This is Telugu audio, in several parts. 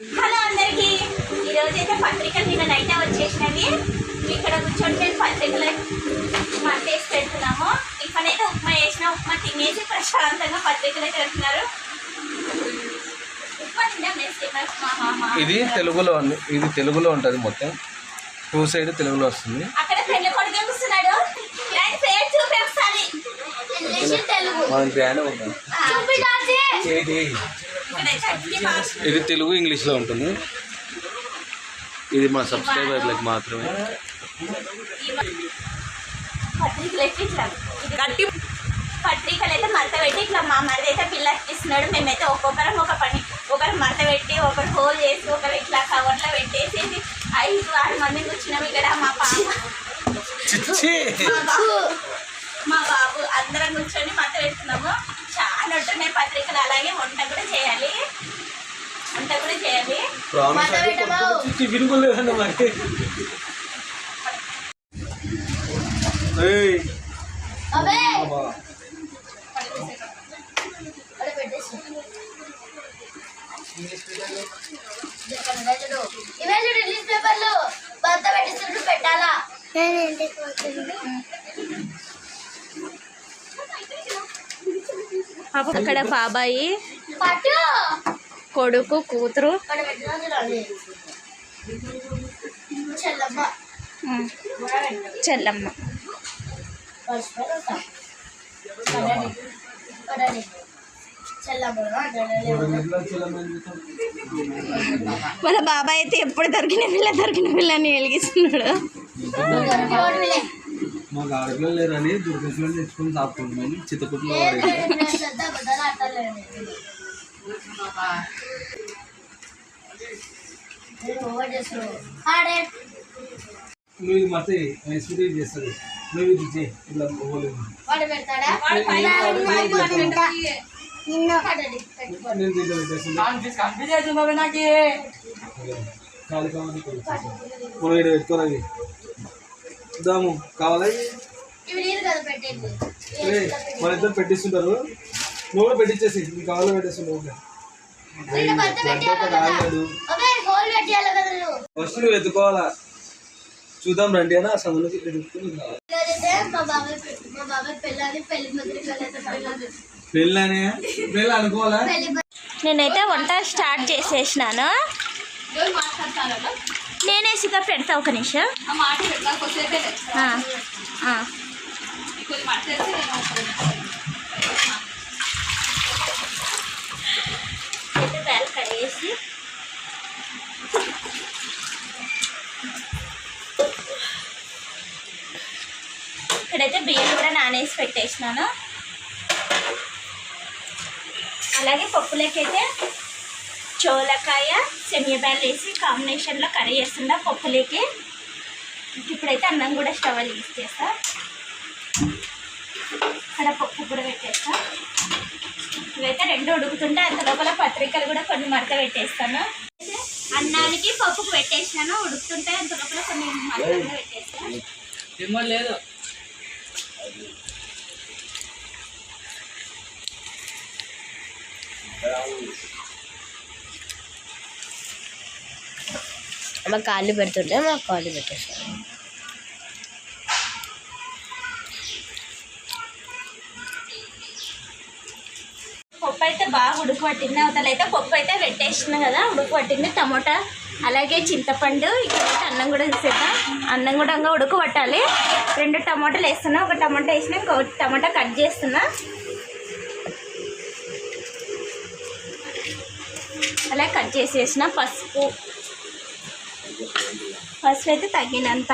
హలో అందరికి. ఈ రోజు అయితే పత్రికలు నిన్న నైట్ వచ్చేసినవి ఇక్కడ కూర్చొని మేము పత్రికలు మట్టేసి పెడుతున్నాము. ఇక్కడైతే ఉప్మా చేసిన ఉప్మా తినేసి ప్రశాంతంగా పత్రికలు అయితే పెడుతున్నారు. ఉప్మా ఇది తెలుగులో ఉంది. ఇది తెలుగులో ఉంటుంది మొత్తం. టూ సైడ్ తెలుగులో వస్తుంది. అక్కడ పెళ్ళి కొడుకు కూర్చున్నాడు తెలుగు ఇది తెలుగు ఇంగ్లీష్లో ఉంటుంది. ఇది మా సబ్స్క్రైబర్లకు మాత్రమే. పత్రికలు అయితే ఇట్లా గట్టి పత్రికలు అయితే మడత పెట్టి ఇట్లా మా మరిది అయితే పిల్లకి ఇస్తున్నాడు. మేమైతే ఒక్కొక్కరం ఒక పని ఒకరు మడత పెట్టి ఒకరు హోల్ చేసి ఒకరు ఇట్లా కవర్లో పెట్టేసి ఐదు ఆరు మంది కూర్చున్నాం ఇక్కడ మా పాప. చిచ్చి! మా బాబు మా బాబు అందరం కూర్చొని మడత పెడుతున్నాము. ఉంటున్నాయి పత్రికలు అలాగే వంట కూడా చేయాలి. వంట కూడా చేయాలి. మరి. అక్కడ బాబాయి కొడుకు కూతురు. చెల్లమ్మ. వాళ్ళ బాబాయ్ అయితే ఎప్పుడు దొరికిన పిల్ల దొరికిన పిల్లని వెలిగిస్తున్నాడు. మాకు ఆడపిల్లలు లేరని దుర్గేశ్వరం తెచ్చుకొని సాపుతున్నాం చిత్తకుట్లో శ్రద్ధ బద్దలు ఆడతాలేండి ఓవర్ చేస్తున్నావు ఆడే నువ్వు ఇది మత ఐశ్వర్య చేస్తుంది నువ్వు ఇది చేయి ఇట్లా పోలేదు వాడు పెడతాడా నిన్న కడండి పెట్టుకో నేను దీంట్లో పెట్టేస్తుంది కాలు కావాలి మనం ఇక్కడ పెట్టుకోవాలి దాము కావాలా? మన ఇద్దరు పెట్టిస్తుంటారు. నువ్వు కూడా పెట్టించేసి నీకు కావాలో పెట్టేస్తుంటావు ఫస్ట్ నువ్వు ఎత్తుకోవాలా? చూద్దాం రండి అని ఆ సందులోకి పెళ్ళి అనుకోవాలా? నేనైతే వంట స్టార్ట్ చేసేసినాను. నేనే సిద్ధ పెడతా ఒక నిమిషం. కడిగేసి. ఇక్కడైతే బియ్యం కూడా నానేసి పెట్టేసినాను. అలాగే పప్పులకైతే చోలకాయ శనగబ్యాలు వేసి కాంబినేషన్లో కర్రీ చేస్తున్నా పప్పులకి. ఇప్పుడైతే అన్నం కూడా స్టవ్ యూస్ చేస్తా ఇక్కడ పప్పు కూడా పెట్టేస్తా. ఇవైతే రెండు ఉడుకుతుంటే అంత లోపల పత్రికలు కూడా కొన్ని మడత పెట్టేస్తాను. అన్నానికి పప్పుకు పెట్టేసినాను ఉడుకుతుంటే అంత లోపల కొన్ని మడత కూడా పెట్టేస్తాను లేదు. మా కాళ్ళు పెడుతుంటే మా కాళ్ళు పెట్టేస్తారు పప్పు అయితే బాగా ఉడుకు అవతల అయితే పప్పు అయితే పెట్టేసిన కదా ఉడకబట్టింది టమోటా అలాగే చింతపండు ఇక్కడ అన్నం కూడా తీసేద్దాం అన్నం కూడా ఇంకా ఉడుకు రెండు టమాటాలు వేస్తున్నా ఒక టమాటా వేసిన ఇంకో టమాటా కట్ చేస్తున్నా. అలా కట్ చేసేసిన పసుపు. పసుపు అయితే తగినంత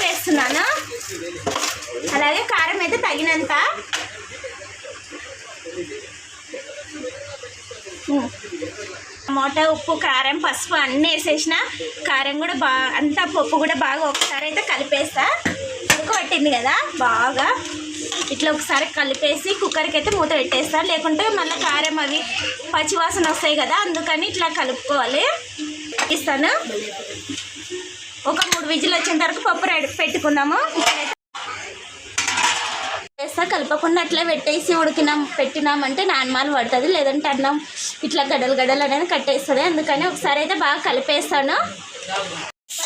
వేస్తున్నాను. అలాగే కారం అయితే తగినంత టమోటా ఉప్పు కారం పసుపు అన్నీ వేసేసిన. కారం కూడా బాగా అంతా పప్పు కూడా బాగా ఒకసారి అయితే కలిపేస్తా. ఉడకబట్టింది కదా బాగా. ఇట్లా ఒకసారి కలిపేసి కుక్కర్కి అయితే మూత పెట్టేస్తా. లేకుంటే మళ్ళీ కారం అవి పచ్చివాసన వస్తాయి కదా అందుకని ఇట్లా కలుపుకోవాలి. ఇస్తాను. ఒక మూడు విజిల్ వచ్చిన తర్వాత పప్పు రెడీ పెట్టుకుందాము. వేస్తా కలపకుండా అట్లా పెట్టేసి ఉడికినాం పెట్టినామంటే నాన్మాలు పడుతుంది లేదంటే అన్నం ఇట్లా గడలు గడలు అనేది కట్టేస్తుంది. అందుకని ఒకసారి అయితే బాగా కలిపేస్తాను.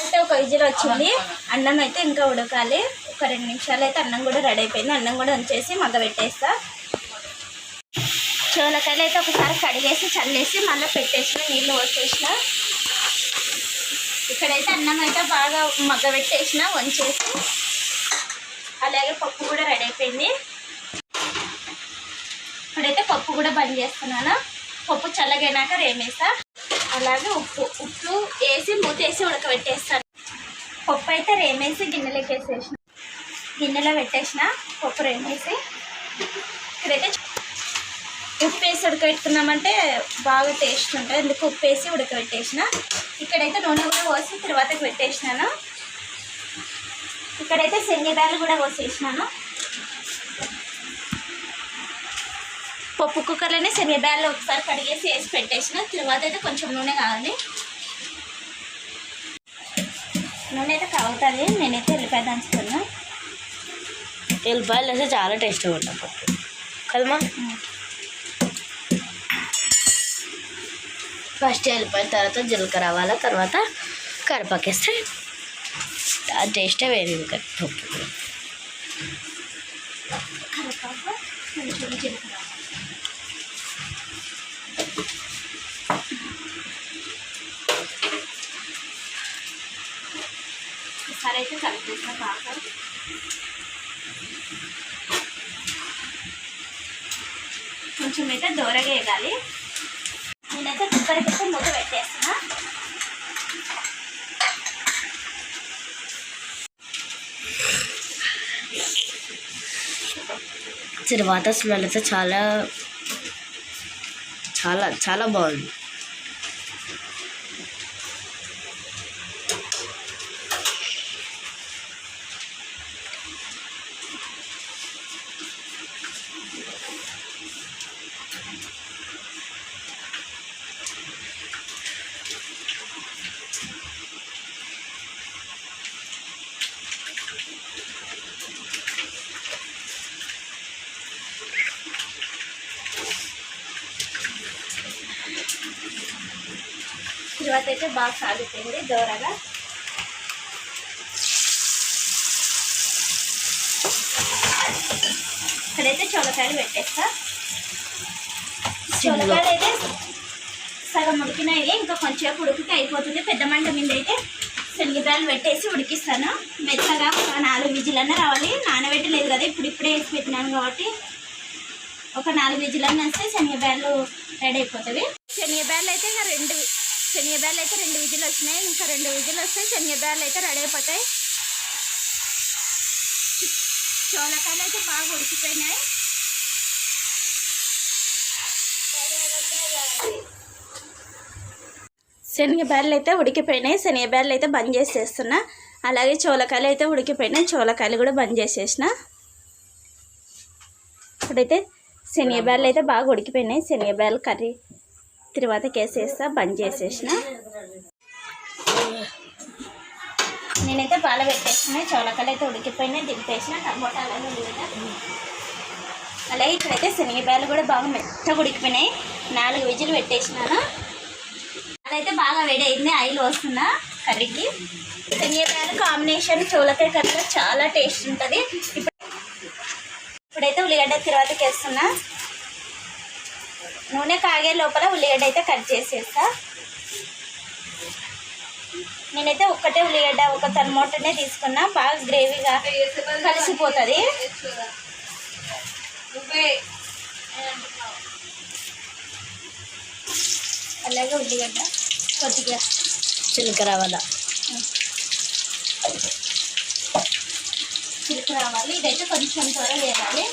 అయితే ఒక విజిల్ వచ్చింది. అన్నం అయితే ఇంకా ఉడకాలి. ఒక రెండు నిమిషాలు అయితే అన్నం కూడా రెడీ అయిపోయింది. అన్నం కూడా ఉంచేసి మగ్గ పెట్టేస్తా. చోలకాయలు అయితే ఒకసారి కడిగేసి చల్లేసి మళ్ళీ పెట్టేసిన నీళ్ళు పోసేసిన. ఇక్కడైతే అన్నం అయితే బాగా మగ్గ పెట్టేసిన వంచేసి అలాగే పప్పు కూడా రెడీ అయిపోయింది. ఇప్పుడైతే పప్పు కూడా బంద్ చేస్తున్నాను. పప్పు చల్లగైనాక రేమేసా. అలాగే ఉప్పు ఉప్పు వేసి మూతేసి ఉడకబెట్టేస్తాను. పప్పు అయితే రేమేసి గిన్నెలోకి వేసేసిన. గిన్నెలో పెట్టేసిన పప్పు రేమేసి. ఇక్కడైతే ఉప్పు వేసి ఉడకబెట్టుకున్నామంటే బాగా టేస్ట్ ఉంటుంది. అందుకు ఉప్పు వేసి ఉడకబెట్టేసిన. ఇక్కడైతే నూనె కూడా పోసి తర్వాతకి పెట్టేసినాను. ఇక్కడైతే శనగదాలు కూడా పోసేసినాను. పప్పు కుక్కర్లోనే శనగదాలు ఒకసారి కడిగేసి వేసి పెట్టేసిన. తర్వాత అయితే కొంచెం నూనె కావాలి. నూనె అయితే కాగుతుంది. నేనైతే వెళ్ళిపోయి దంచుతున్నా. ఎల్లిపాయలు వేస్తే చాలా టేస్ట్గా ఉంటుంది పప్పు. కదమ్మా? ఫస్ట్ ఎల్లిపాయల తర్వాత జీలకర్ర రావాలా తర్వాత కరివేపాకు వేస్తే ఆ టేస్టే వేరే ఇంకా. పప్పు కరివేపాకు కొంచెం జీలకర్ర ఒకసారి అయితే కలిపేసిన బాగా కొంచెం అయితే దూరగా వేయాలి నేనైతే కుక్కర్కి అయితే మూత పెట్టేస్తున్నా తర్వాత స్మెల్ అయితే చాలా చాలా చాలా బాగుంది. తర్వాత అయితే బాగా సాగుతుంది దూరగా. ఇక్కడైతే చొలకాయలు పెట్టేస్తా. చొలకాయలు అయితే సగం ఉడికినాయి ఇంకా కొంచెం ఉడికితే అయిపోతుంది. పెద్ద మంట మీద అయితే శనగదాలు పెట్టేసి ఉడికిస్తాను. మెత్తగా ఒక నాలుగు విజిలన్నా రావాలి. నానబెట్టలేదు కదా ఇప్పుడు ఇప్పుడే వేసి పెట్టినాను కాబట్టి. ఒక నాలుగు విజిలన్నా వస్తే శనగబ్యాలు రెడీ అయిపోతుంది శనగబ్యాలు అయితే ఇంకా రెండు శనగబ్యాలు అయితే రెండు విజులు వచ్చినాయి. ఇంకా రెండు విజులు వస్తే శనగబ్యాలు అయితే రెడీ అయిపోతాయి. చోలకాయలు అయితే బాగా ఉడికిపోయినాయి. శనగబ్యాళ్ళు అయితే ఉడికిపోయినాయి. శనగబ్యాళ్ళు అయితే బంద్ చేసేస్తున్నా. అలాగే చోలకాయలు అయితే ఉడికిపోయినాయి. చోలకాయలు కూడా బంద్ చేసేసిన. ఇప్పుడైతే శనగబ్యాళ్ళు అయితే బాగా ఉడికిపోయినాయి. శనగబ్యాళ్ళు కర్రీ తర్వాత కేసేస్తా బంద్ చేసేసిన. నేనైతే పాల పెట్టేసిన చోలకాయలు అయితే ఉడికిపోయినాయి దింపేసిన టమోటాలు అలాగే ఇక్కడైతే శనగపాయలు కూడా బాగా మెత్తగా ఉడికిపోయినాయి. నాలుగు విజులు పెట్టేసినాను. అదైతే బాగా వేడి అయింది ఆయిల్ వస్తున్నా కర్రీకి. శనగపాయలు కాంబినేషన్ చోలకాయ కర్రీలో చాలా టేస్ట్ ఉంటుంది. ఇప్పుడు ఇప్పుడైతే ఉల్లిగడ్డ తర్వాత వేస్తున్నా. నూనె కాగే లోపల ఉల్లిగడ్డ అయితే కట్ చేసేస్తా. నేనైతే ఒక్కటే ఉల్లిగడ్డ ఒక టమోటానే తీసుకున్నా. బాగా గ్రేవీగా కలిసిపోతుంది. అలాగే ఉల్లిగడ్డ కొద్దిగా చిలక రావాలా. చిలుకు రావాలి. ఇదైతే కొంచెం త్వర వేయాలి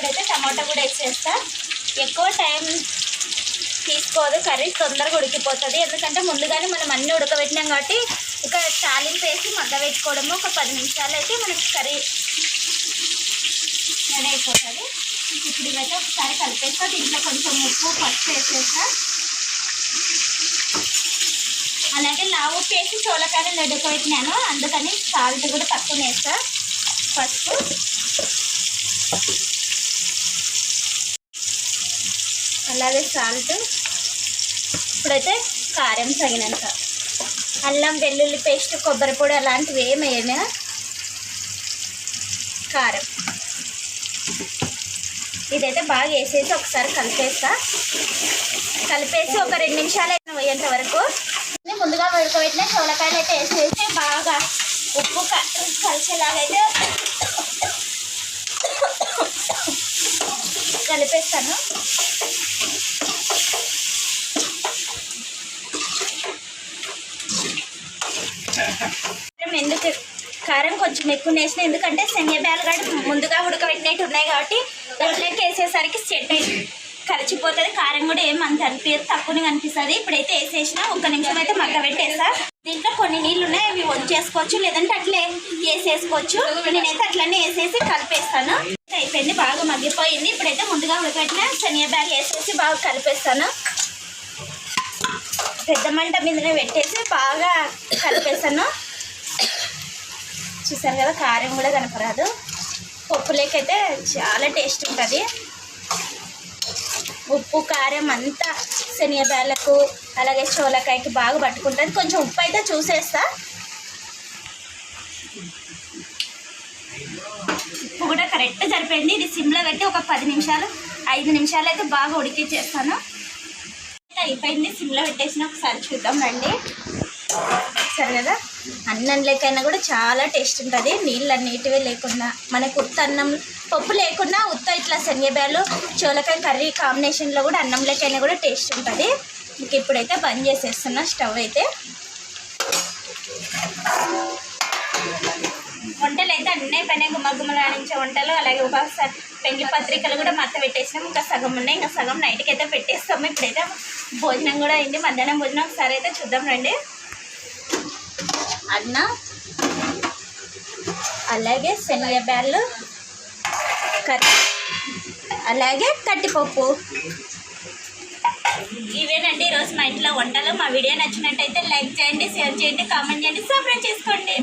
ఇప్పుడైతే టమాటా కూడా వేసేస్తా. ఎక్కువ టైం తీసుకోదు కర్రీ తొందరగా ఉడికిపోతుంది. ఎందుకంటే ముందుగానే మనం అన్నీ ఉడకబెట్టినాం కాబట్టి ఇక్కడ తాలింపు వేసి మగ్గ పెట్టుకోవడము ఒక పది నిమిషాలు అయితే మనకి కర్రీ రెడీ అయిపోతుంది. ఇప్పుడు ఇవైతే ఒకసారి కలిపేస్తా. దీంట్లో కొంచెం ఉప్పు పసుపు వేసేస్తా. అలాగే లావు ఉప్పు వేసి చోలకాయలు లడ్డుకోవట్టినాను అందుకని సాల్ట్ కూడా తక్కువ వేస్తా. పసుపు. అలాగే సాల్ట్. ఇప్పుడైతే కారం తగినంత. అల్లం వెల్లుల్లి పేస్ట్ కొబ్బరి పొడి అలాంటివి ఏమేమే కారం. ఇదైతే బాగా వేసేసి ఒకసారి కలిపేస్తా. కలిపేసి ఒక రెండు నిమిషాలు అయితే పోయేంత వరకు. ముందుగా ఉడకబెట్టిన చోలకాయలు అయితే వేసేసి బాగా ఉప్పు కలిసేలాగైతే కలిపేస్తాను కారం ఎందుకు కారం కొంచెం ఎక్కువ వేసిన ఎందుకంటే శనగబ్యాలు కూడా ముందుగా ఉడకబెట్టినట్టు ఉన్నాయి కాబట్టి దాంట్లోకి వేసేసరికి చెట్టు కరిచిపోతుంది కారం కూడా ఏం అంత అనిపించదు తక్కువనే కనిపిస్తుంది ఇప్పుడైతే వేసేసిన ఒక నిమిషం అయితే మగ్గ పెట్టేస్తా దీంట్లో కొన్ని నీళ్ళు ఉన్నాయి. అవి వంచేసుకోవచ్చు. లేదంటే అట్లే వేసేసుకోవచ్చు. నేనైతే అట్లనే వేసేసి కలిపేస్తాను. అయిపోయింది. బాగా మగ్గిపోయింది. ఇప్పుడైతే ముందుగా ఉడకబెట్టిన శనగబ్యాలు వేసేసి బాగా కలిపేస్తాను. పెద్ద మంట మీదనే పెట్టేసి బాగా కలిపేస్తాను. చూసారు కదా కారం కూడా కనపరాదు పప్పులేకైతే చాలా టేస్ట్ ఉంటుంది. ఉప్పు కారం అంతా శనగబేళ్ళకు అలాగే చోలకాయకి బాగా పట్టుకుంటుంది. కొంచెం ఉప్పు అయితే చూసేస్తా. ఉప్పు కూడా కరెక్ట్ సరిపోయింది. ఇది సిమ్లో పెట్టి ఒక పది నిమిషాలు ఐదు నిమిషాలు అయితే బాగా ఉడికిచ్చేస్తాను అయిపోయింది. సిమ్లో పెట్టేసిన ఒకసారి చూద్దాం రండి. సరే కదా? అన్నం లేకైనా కూడా చాలా టేస్ట్ ఉంటుంది. నీళ్ళు అన్నిటివే లేకుండా మనకు ఉత్త అన్నం పప్పు లేకుండా ఉత్త ఇట్లా శనగబ్యాలు చోలకాయ కర్రీ కాంబినేషన్లో కూడా అన్నం లేకైనా కూడా టేస్ట్ ఉంటుంది. ఇంక ఇప్పుడైతే బంద్ చేసేస్తున్నా స్టవ్ అయితే. వంటలు అయితే అన్నీ పైన గుమ్మగుమ్మలాడించే వంటలు అలాగే ఒకసారి పెళ్ళి పత్రికలు కూడా మత్త పెట్టేసినాం. ఇంకా సగం ఉన్నాయి. ఇంకా సగం నైట్కి అయితే పెట్టేస్తాము. ఇప్పుడైతే భోజనం కూడా అయింది. మధ్యాహ్నం భోజనం. ఒకసారి అయితే చూద్దాం రండి. అన్న అలాగే శనగబ్యాళ్ళు కర్రీ అలాగే కట్టిపప్పు. ఇవేనండి ఈరోజు మా ఇంట్లో వంటలు. మా వీడియో నచ్చినట్టయితే లైక్ చేయండి షేర్ చేయండి కామెంట్ చేయండి సబ్స్క్రైబ్ చేసుకోండి.